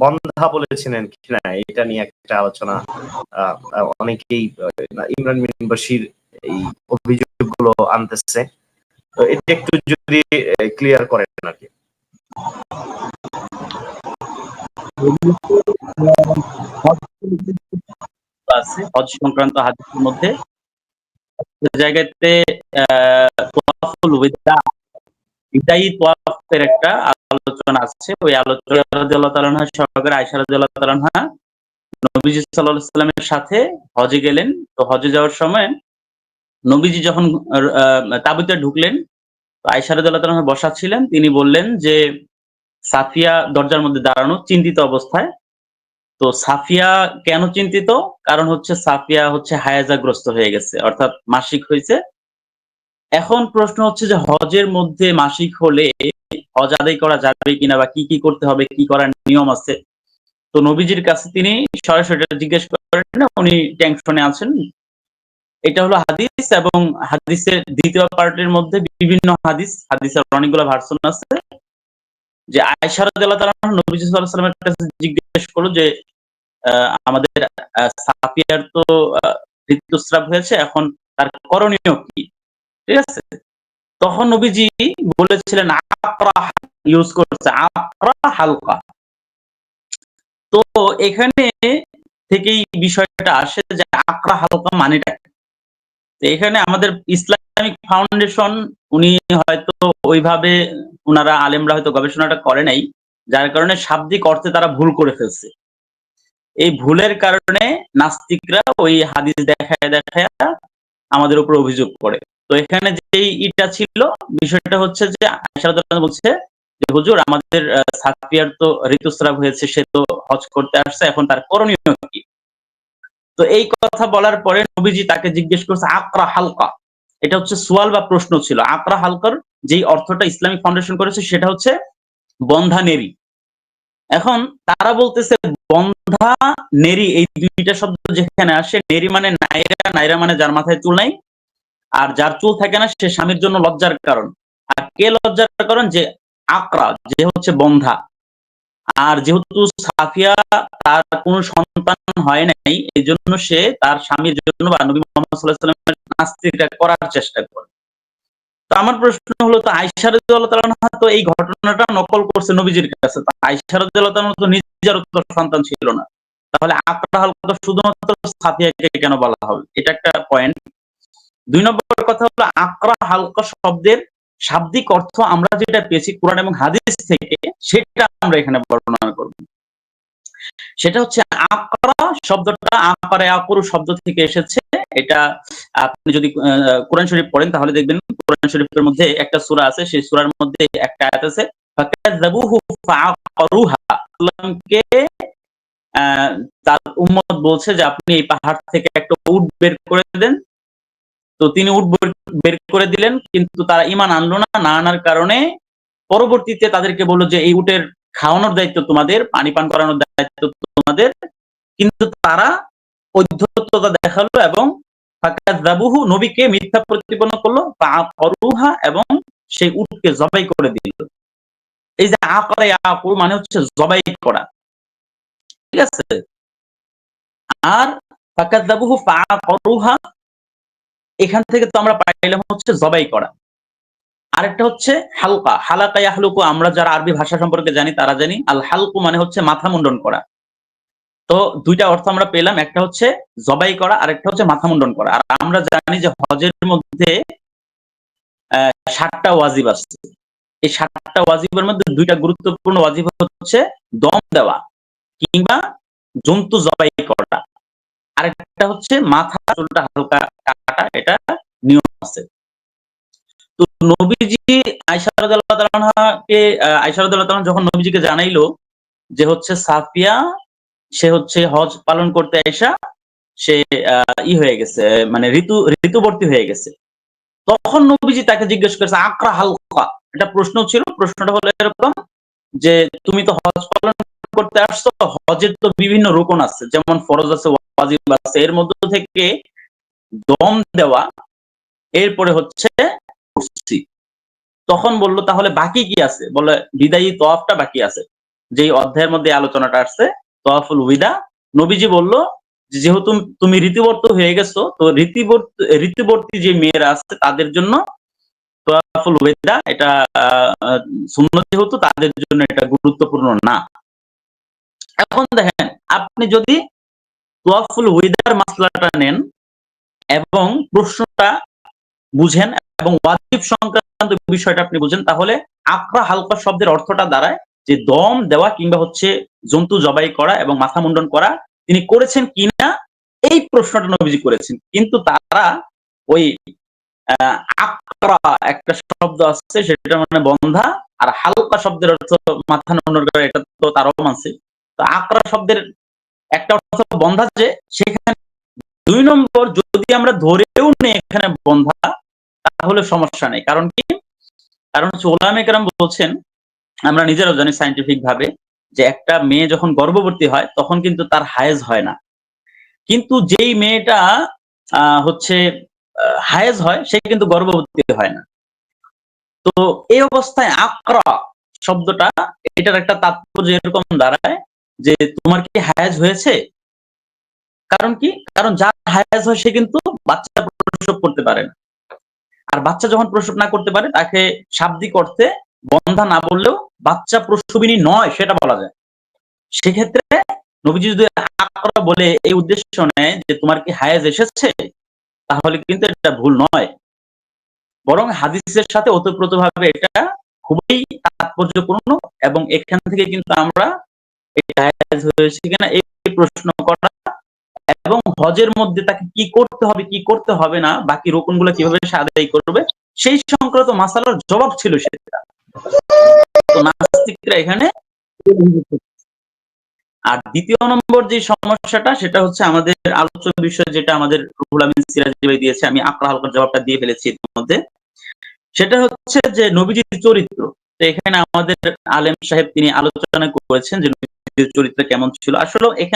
বন্ধা বলেছিলেন কিনা এটা নিয়ে একটা আলোচনা অনেকেই ইমরান বিন বশির এই অভিযোগগুলো আনতেছে। তো এটা একটু যদি ক্লিয়ার করেন আর কি হজ সংক্রান্ত হাদিসের মধ্যে। জায়গাতে আহ, এটাই তোয়াফের একটা আলোচনা আছে। ওই আলোচনা আনহা সহকারে আয়েশা রাদিয়াল্লাহু তাআলা আনহা নবীজি আলাইহি সাল্লামের সাথে হজে গেলেন। তো হজে যাওয়ার সময় নবীজি যখন তাঁবুতে ঢুকলেন, তো আয়েশা রাদিয়াল্লাহু তাআলা বসা ছিলেন। তিনি বললেন যে, সাফিয়া দরজার মধ্যে দাঁড়ানো চিন্তিত অবস্থায়। তো সাফিয়া কেন চিন্তিত? কারণ হচ্ছে সাফিয়া হচ্ছে হায়াজাগ্রস্ত হয়ে গেছে। অর্থাৎ মাসিক হয়েছে। এখন প্রশ্ন হচ্ছে যে হজের মধ্যে মাসিক হলে হজ আদায় করা যাবে কিনা বা কি কি করতে হবে, কি করার নিয়ম আছে? তো নবীজির কাছে তিনি সরাসরি জিজ্ঞেস করেন না উনি টেনশনে আছেন। এটা হলো হাদিস এবং হাদিসের দ্বিতীয় পার্টের মধ্যে বিভিন্ন হাদিস, হাদিসের অনেকগুলো ভার্সন আছে। যে আয়সা রাদিয়াল্লাহু কাছে জিজ্ঞেস করল যে আমাদের সাফিয়ার তো ঋতুস্রাব হয়েছে, এখন তার করণীয় কি? ঠিক আছে? তখন নবীজি বলেছিলেন আকরা ইউজ করছে আকরা হালকা তো এখানে থেকেই বিষয়টা আসে যে আকরা হালকা মানেটা এখানে আমাদের ইসলামিক ফাউন্ডেশন উনি হয়তো ওইভাবে ওনারা আলেমরা হয়তো গবেষণাটা করে নাই, যার কারণে শাব্দিক অর্থে তারা ভুল করে ফেলছে। এই ভুলের কারণে নাস্তিকরা ওই হাদিস দেখায় দেখায় আমাদের উপর অভিযোগ করে। তো এখানে যেই ইটা ছিল, বিষয়টা হচ্ছে যে আয়েশা বলছে যে, হুজুর, আমাদের সাফিয়ার তো ঋতুস্রাব হয়েছে, সে তো হজ করতে আসছে, এখন তার করণীয় কি? তো এই কথা বলার পরে নবীজি তাকে জিজ্ঞেস করছে, আকরা হালকা? এটা হচ্ছে সোয়াল বা প্রশ্ন ছিল। আকরা হালকার যেই অর্থটা ইসলামিক ফাউন্ডেশন করেছে, সেটা হচ্ছে বন্ধা নেরি এখন তারা বলতেছে, বন্ধা নেরি এই দুইটা শব্দ যেখানে আসে নেরি মানে নাইরা নাইরা মানে যার মাথায় চুল নাই আর যার চুল থাকে না, সে স্বামীর জন্য লজ্জার কারণ। আর কে লজ্জার কারণ? যে আকরা, যে হচ্ছে বন্ধা। আর যেহেতু সাফিয়া তার কোনো সন্তান হয় নাই, এই জন্য সে তার স্বামীর জন্য বা নবী মোহাম্মদ করার চেষ্টা করে। তো আমার প্রশ্ন হলো, তো রাদিয়াল্লাহু তো এই ঘটনাটা নকল করছে নবীজির কাছে। রাদিয়াল্লাহু তো নিজের সন্তান ছিল না। তাহলে আকরা হালকা শুধুমাত্র সাফিয়াকে কেন বলা হবে? এটা একটা পয়েন্ট দুই নম্বর কথা হলো আকরা হালকা শব্দের শাব্দিক অর্থ আমরা যেটা পেয়েছি কোরআন এবং হাদিস থেকে, সেটা আমরা এখানে বর্ণনা করব। সেটা হচ্ছে আকরা শব্দটা আকারে আকরু শব্দ থেকে এসেছে। এটা আপনি যদি কোরআন শরীফ পড়েন তাহলে দেখবেন কোরআন শরীফের মধ্যে একটা সূরা আছে, সেই সূরার মধ্যে একটা আয়াত আছে, ফাকাযাবুহু ফাআকারুহা। তার উম্মত বলছে যে আপনি এই পাহাড় থেকে একটা উট বের করে দেন তো তিনি উট বের- করে দিলেন, কিন্তু তারা ইমান আনলো না না আনার কারণে পরবর্তীতে তাদেরকে বলল যে, এই উটের খাওয়ানোর দায়িত্ব তোমাদের, পানি পান করানোর দায়িত্ব তোমাদের। কিন্তু তারা অধ্যত্ততা দেখাল এবং ফাকাযাবুহু নবীকে মিথ্যা প্রতিপন্ন করল, ফাআকারুহা এবং সেই উটকে জবাই করে দিল। এই যে আকারে আকুর মানে হচ্ছে জবাই করা। ঠিক আছে? আর ফাকাযাবুহু ফাআকারুহা এখান থেকে তো আমরা পাইলাম হচ্ছে জবাই করা। আরেকটা হচ্ছে হালকা। হালাকা ইয়াহলুকু, আমরা যারা আরবি ভাষা সম্পর্কে জানি তারা জানি। আল হালকু মানে হচ্ছে মাথা মুন্ডন করা। তো দুইটা অর্থ আমরা পেলাম, একটা হচ্ছে জবাই করা, আরেকটা হচ্ছে মাথা মুন্ডন করা। আর আমরা জানি যে হজের মধ্যে ষাটটা ওয়াজিব আছে। এই ষাটটা ওয়াজিবের মধ্যে দুইটা গুরুত্বপূর্ণ ওয়াজিব হচ্ছে দম দেওয়া কিংবা জন্তু জবাই করা। আরেকটা হচ্ছে মাথা চুলটা হালকা কাটা, এটা আছে। তো নবীজি রাদিয়াল্লাহু তাআলা যখন নবীজিকে জানাইলো যে হচ্ছে সাফিয়া, সে হচ্ছে হজ পালন করতে আয়সা সে ই হয়ে গেছে মানে ঋতু, ঋতুবর্তী হয়ে গেছে। তখন নবীজি তাকে জিজ্ঞেস করেছে, আকরা হালকা? এটা প্রশ্ন ছিল, প্রশ্নটা হলো এরকম যে, তুমি তো হজ পালন করতে আসছো, হজের তো বিভিন্ন রোকন আছে, যেমন ফরজ আছে, ওয়াজিব আছে। এর মধ্য থেকে দম দেওয়া এরপরে হচ্ছে। তখন বলল, তাহলে বাকি কি আছে? বলে বিদায়ী তওয়াফটা বাকি আছে। যেই অধ্যায়ের মধ্যে আলোচনাটা আসছে, তওয়াফুল উইদা, নবীজি বলল, যেহেতু তুমি রীতিবর্ত হয়ে গেছো, তো রীতিবর্ত, রীতিবর্তী যে মেয়েরা আছে, তাদের জন্য তোয়াফুল ওয়েদা এটা সুন্নত যেহেতু, তাদের জন্য এটা গুরুত্বপূর্ণ না। এখন দেখেন, আপনি যদি তোয়াফুল ওয়েদার মাসলাটা নেন এবং প্রশ্নটা বুঝেন এবং ওয়াজিব সংক্রান্ত বিষয়টা আপনি বুঝেন, তাহলে আকরা হালকা শব্দের অর্থটা দাঁড়ায় যে দম দেওয়া কিংবা হচ্ছে জন্তু জবাই করা এবং মাথা মুন্ডন করা তিনি করেছেন কিনা এই প্রশ্নটা নবীজি করেছেন। কিন্তু তারা ওই আকরা একটা শব্দ আছে, সেটা মানে বন্ধা, আর হালকা শব্দের অর্থ মাথা মুন্ডন করা, এটা তো তারাও মানছে তো আকরা শব্দের একটা অর্থ বন্ধা যে, সেখানে দুই নম্বর যদি আমরা ধরেও নেই এখানে বন্ধা তাহলে সমস্যা নেই। কারণ কি? কারণ হচ্ছে ওলামে কেরাম বলছেন, আমরা নিজেরাও জানি সাইন্টিফিক ভাবে যে একটা মেয়ে যখন গর্ভবতী হয়, তখন কিন্তু তার হায়েজ হয় না। কিন্তু যেই মেয়েটা হচ্ছে হায়েজ হয়, সে কিন্তু গর্ভবতী হয় না। তো এই অবস্থায় আকরা শব্দটা, এটার একটা তাৎপর্য এরকম দাঁড়ায়, যে তোমার কি হায়াজ হয়েছে? কারণ কি? কারণ যার হায়াজ হয়, সে কিন্তু বাচ্চা প্রসব করতে পারে না। আর বাচ্চা যখন প্রসব না করতে পারে, তাকে শাব্দিক অর্থে বন্ধা না বললেও বাচ্চা প্রসবিনী নয় সেটা বলা যায়। সেক্ষেত্রে নবীজি যদি বলে, এই উদ্দেশ্য নেয় যে তোমার কি হায়াজ এসেছে? তাহলে কিন্তু এটা ভুল নয়। বরং হাদিসের সাথে ওতপ্রোত ভাবে এটা খুবই তাৎপর্যপূর্ণ এবং এখান থেকে কিন্তু আমরা হায়াজ হয়েছে কিনা, এই প্রশ্ন করা এবং হজের মধ্যে তাকে কি করতে হবে, কি করতে হবে না, বাকি রোকনগুলো কীভাবে সে আদায় করবে, সেই সংক্রান্ত মাসালার জবাব ছিল সেটা। তো নাস্তিকরা এখানে আর দ্বিতীয় নম্বর যে সমস্যাটা, সেটা হচ্ছে আমাদের আলোচ্য বিষয় যেটা আমাদের রুহুল আমিন সিরাজি ভাই দিয়েছে, আমি আকরা হালকার জবাবটা দিয়ে ফেলেছি এর মধ্যে সেটা হচ্ছে যে নবীজির চরিত্র। তো এখানে আমাদের আলেম সাহেব তিনি আলোচনা করেছেন যে চরিত্র কেমন ছিল। আসলে এখানে